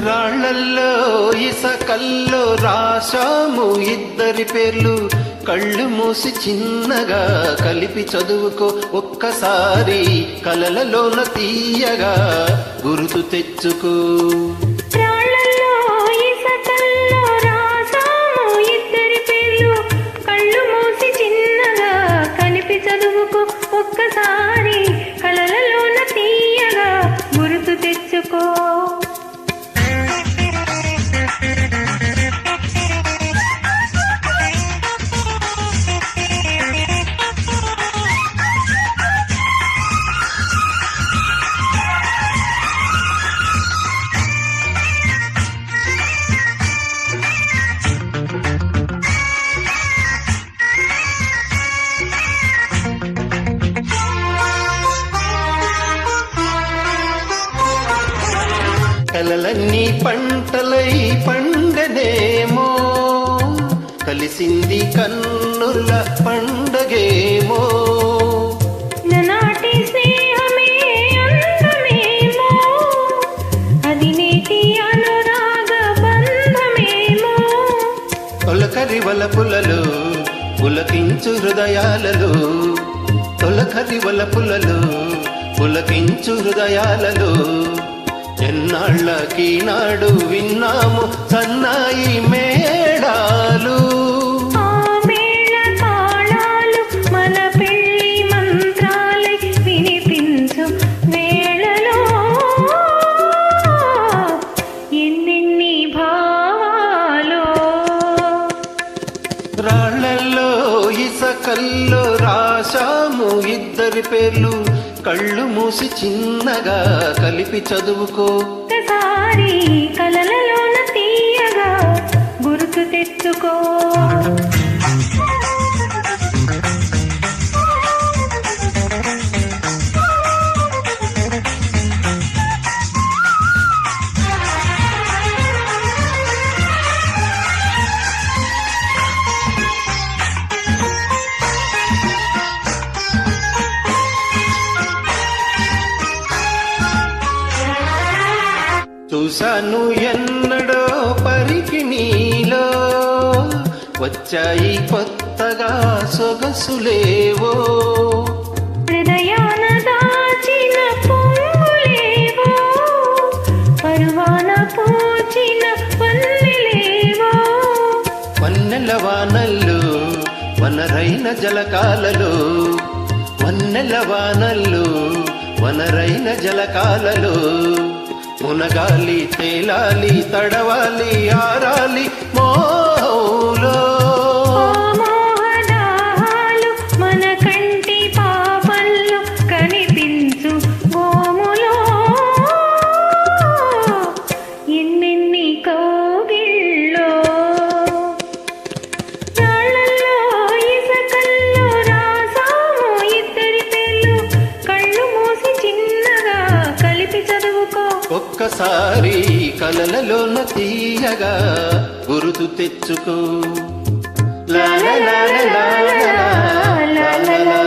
రాళ్ళల్లో ఇసకల్లో రాశాము ఇద్దరి పేర్లు. కళ్ళు మూసి చిన్నగా కలిపి చదువుకో ఒక్కసారి కలలలోన తీయగా గుర్తు తెచ్చుకో. కలలన్నీ పంటలై పండనేమో కలిసింది కన్నుల పండగేమో. తొలకరి వలపులలో పులకించు హృదయాలలో. తొలకరి వలపులలో పులకించు హృదయాలలో. ఎన్నాళ్ళకి నాడు విన్నాము సన్నాయి మేడాలు. రాళ్ళల్లో ఇసకల్లో రాశాము ఇద్దరి పేర్లు. కళ్ళు మూసి చిన్నగా కలిపి చదువుకో. ఒక్కసారి చూశాను ఎన్నడో పరికి నీలో. వచ్చాయి కొత్తగా సొగసులేవో హృదయాన దాచిన పొంగులేవో పరువాన పూచిన పల్లెలేవో వన్నెల వానల్లో వనరైన జలకాలలో. వన్నెల వానల్లో వనరైన జలకాలలో. మునగాలి తేలాలి తడవాలి ఆరాలి మో ఒక్కసారి కలలలోన తీయగా గురుతు తెచ్చుకో లా లా లా లా లా లా.